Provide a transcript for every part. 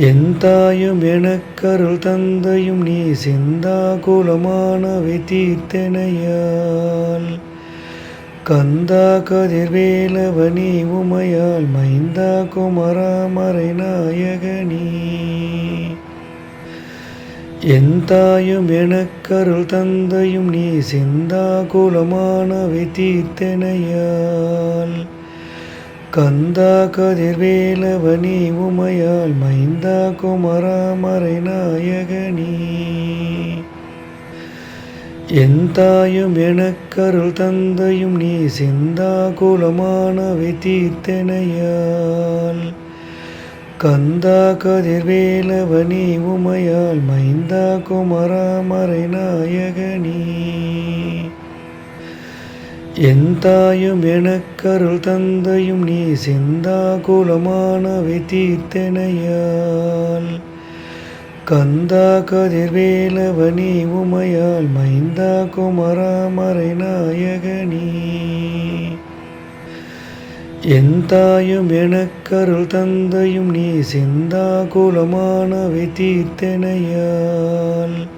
எந்தாயும் எனக்கருள் தந்தையும் நீ சிந்தா குலமானவை தீர்த்தனையால். கந்தா கதிர்வேலவனி உமையால் மைந்தா குமராமரை நாயகனீ. எந்தாயும் எனக்கருள் தந்தையும் நீ சிந்தா குலமானவை தீர்த்தனையால். கந்தா கதிர்வேலவனி உமையால் மைந்தா குமராமரை நாயகனி. என் தாயும் எனக்கருள் தந்தையும் நீ சிந்தா குலமானவை தீர்த்தனையால். கந்தா கதிர்வேலவனி உமையால் மைந்தா குமராமரை நாயகனீ. எந்தாயும் எனக்கருள் தந்தையும் நீ சிந்தா குலமானவை தீர்த்தனையால். கந்தா கதிர்வேலவனி உமையால் மைந்தா குமராமரை நாயகனீ. எந்தாயும் எனக்கருள் தந்தையும் நீ சிந்தா குலமானவை தீர்த்தனையால்.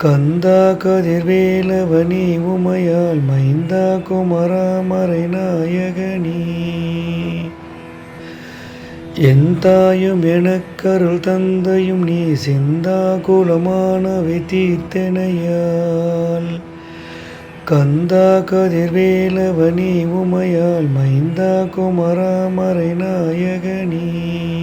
கந்தா கதிர்வேலவனி உமையால் மைந்தா குமராமரை நாயகனி. என் தாயும் எனக்கருள் தந்தையும் நீ சிந்தா குலமானவை தீர்த்தனையால். கந்தா கதிர்வேலவனி உமையால் மைந்தா குமராமரை நாயகனீ.